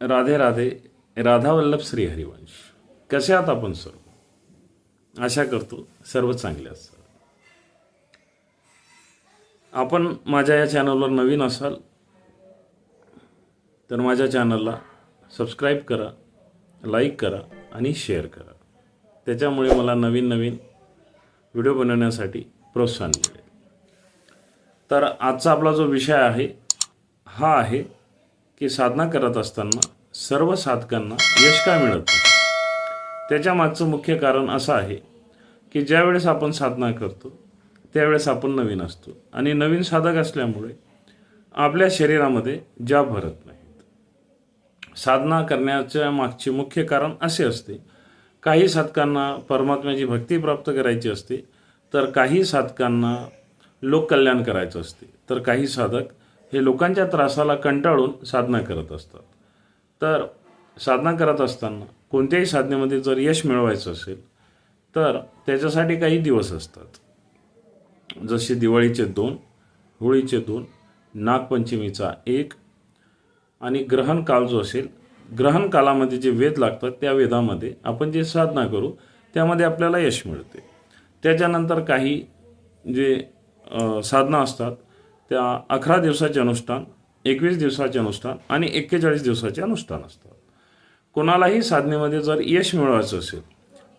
राधे राधे राधा वल्लभ श्री हरिवंश. कसे आहात आपण सर्व? आशा करतो सर्व चांगले असतात आपण माझ्या या चॅनलवर नवीन असाल तर माझ्या चॅनलला सबस्क्राईब करा लाईक करा आणि शेअर करा. त्याच्यामुळे मला नवीन नवीन व्हिडिओ बनवण्यासाठी प्रोत्साहन मिळेल. तर आजचा आपला जो विषय आहे हा आहे की साधना करत असताना सर्व साधकांना यश का मिळत नाही? त्याच्या मागचं मुख्य कारण असं आहे की ज्यावेळेस आपण साधना करतो त्यावेळेस आपण नवीन असतो. आणि नवीन साधक असल्यामुळे आपल्या शरीरामध्ये जाब भरत नाहीत. साधना करण्याच्या मागचे मुख्य कारण असे असते काही साधकांना परमात्म्याची भक्ती प्राप्त करायची असते तर काही साधकांना लोककल्याण करायचं असते तर काही साधक हे लोकांच्या त्रासाला कंटाळून साधना करत असतात. तर साधना करत असताना कोणत्याही साधनेमध्ये जर यश मिळवायचं असेल तर त्याच्यासाठी काही दिवस असतात. जसे दिवाळीचे दोन होळीचे दोन नागपंचमीचा एक आणि ग्रहण काल जो असेल ग्रहण कालामध्ये जे वेद लागतात त्या वेदामध्ये आपण जे साधना करू त्यामध्ये आपल्याला यश मिळते. त्याच्यानंतर काही जे साधना असतात त्या अकरा दिवसाचे अनुष्ठान एकवीस दिवसाचे अनुष्ठान आणि एक्केचाळीस दिवसाचे अनुष्ठान असतात कोणालाही साधनेमध्ये जर यश मिळवायचं असेल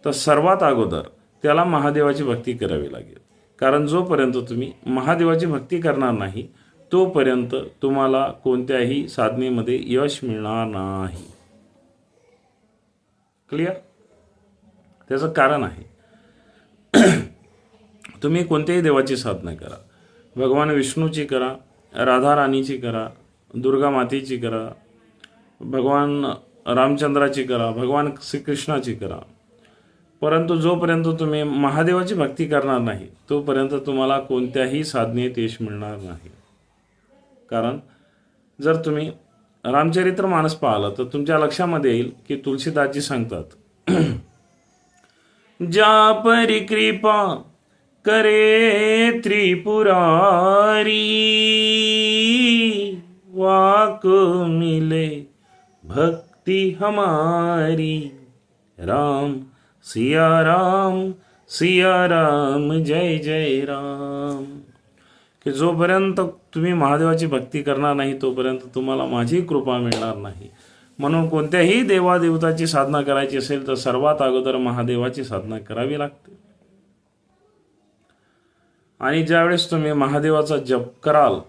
तर सर्वात अगोदर त्याला महादेवाची भक्ती करावी लागेल. कारण जोपर्यंत तुम्ही महादेवाची भक्ती करणार नाही तोपर्यंत तुम्हाला कोणत्याही साधनेमध्ये यश मिळणार नाही. क्लिअर त्याचं कारण आहे. तुम्ही कोणत्याही देवाची साधना करा. भगवान विष्णूची करा राधा राणीची करा दुर्गा मातेची करा भगवान रामचंद्राची करा भगवान श्रीकृष्णाची करा. परंतु जोपर्यंत तुम्ही महादेवाची भक्ती करणार नाही तोपर्यंत तुम्हाला कोणत्याही साधनेत यश मिळणार नाही. कारण जर तुम्ही रामचरित्र मानस पाहिलं तर तुमच्या लक्षामध्ये येईल की तुलसीदासजी सांगतात ज्या परी कृपा करे त्रिपुरारी वाक मिले भक्ति हमारी। राम सिया राम सिया राम जय जय राम। की जोपर्यंत तुम्ही महादेवाची भक्ती करणार नाही तोपर्यंत तुम्हाला माझी कृपा मिळणार नाही. म्हणून कोणत्याही देवादेवताची साधना करायची असेल तर सर्वात अगोदर महादेवाची साधना करावी लागते. आणि ज्यावेळेस तुम्ही महादेवाचा जप कराल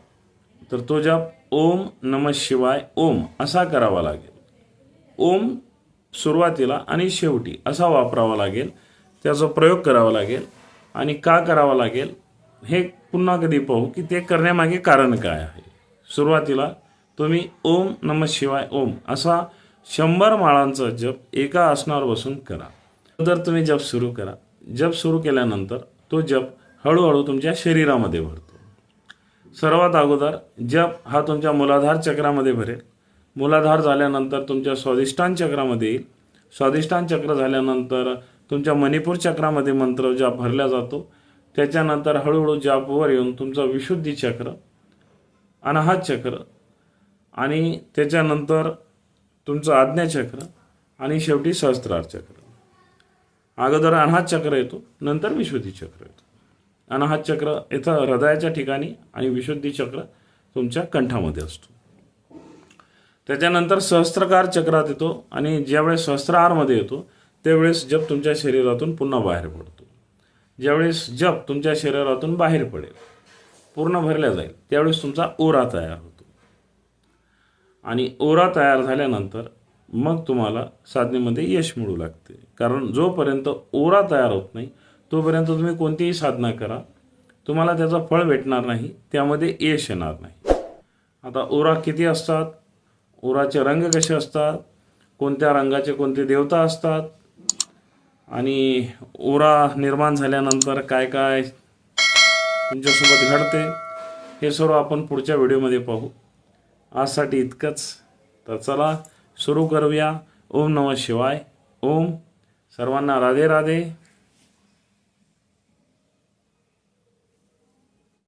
तर तो जप ओम नम शिवाय ओम असा करावा लागेल. ओम सुरुवातीला आणि शेवटी असा वापरावा लागेल त्याचा प्रयोग करावा लागेल आणि का करावा लागेल हे पुन्हा कधी पाहू की ते करण्यामागे कारण काय आहे. सुरुवातीला तुम्ही ओम नम शिवाय ओम असा शंभर माळांचा जप एका आसनावर बसून करा. नंतर तुम्ही जप सुरू करा जप सुरू केल्यानंतर तो जप हळूहळू तुमच्या शरीरामध्ये भरतो. सर्वात अगोदर जप हा तुमच्या मूलाधार चक्रामध्ये भरेल. मूलाधार झाल्यानंतर तुमच्या स्वादिष्टान चक्रामध्ये येईल. स्वादिष्टान चक्र झाल्यानंतर तुमच्या मणिपूर चक्रामध्ये मंत्र जाप भरला जातो त्याच्यानंतर हळूहळू जापवर येऊन तुमचा विशुद्धी चक्र अनाहत चक्र आणि त्याच्यानंतर तुमचं आज्ञाचक्र आणि शेवटी सहस्त्रार चक्र. अगोदर अनाहत चक्र येतो नंतर विशुद्धी चक्र येतो. अनाहत चक्र इथं हृदयाच्या ठिकाणी आणि विशुद्धी चक्र तुमच्या कंठामध्ये असतो. त्याच्यानंतर सहस्त्रकार चक्रात येतो आणि ज्यावेळेस सहस्त्रहारमध्ये येतो त्यावेळेस जप तुमच्या शरीरातून पुन्हा बाहेर पडतो. ज्यावेळेस जप तुमच्या शरीरातून बाहेर पडेल पूर्ण भरल्या जाईल त्यावेळेस तुमचा ओरा तयार होतो. आणि ओरा तयार झाल्यानंतर मग तुम्हाला साधनेमध्ये यश मिळू लागते. कारण जोपर्यंत ओरा तयार होत नाही तोपर्यंत तुम्ही कोणतीही साधना करा. तुम्हाला त्याचं फळ भेटणार नाही त्यामध्ये यश येणार नाही. आता ओरा किती असतात? ओराचे रंग कसे असतात? कोणत्या रंगाचे कोणते देवता असतात? आणि ओरा निर्माण झाल्यानंतर काय काय तुमच्यासोबत घडते हे सर्व आपण पुढच्या व्हिडिओमध्ये पाहू. आजसाठी इतकंच. तर चला सुरू करूया. ओम नमः शिवाय. ओम. सर्वांना राधे राधे.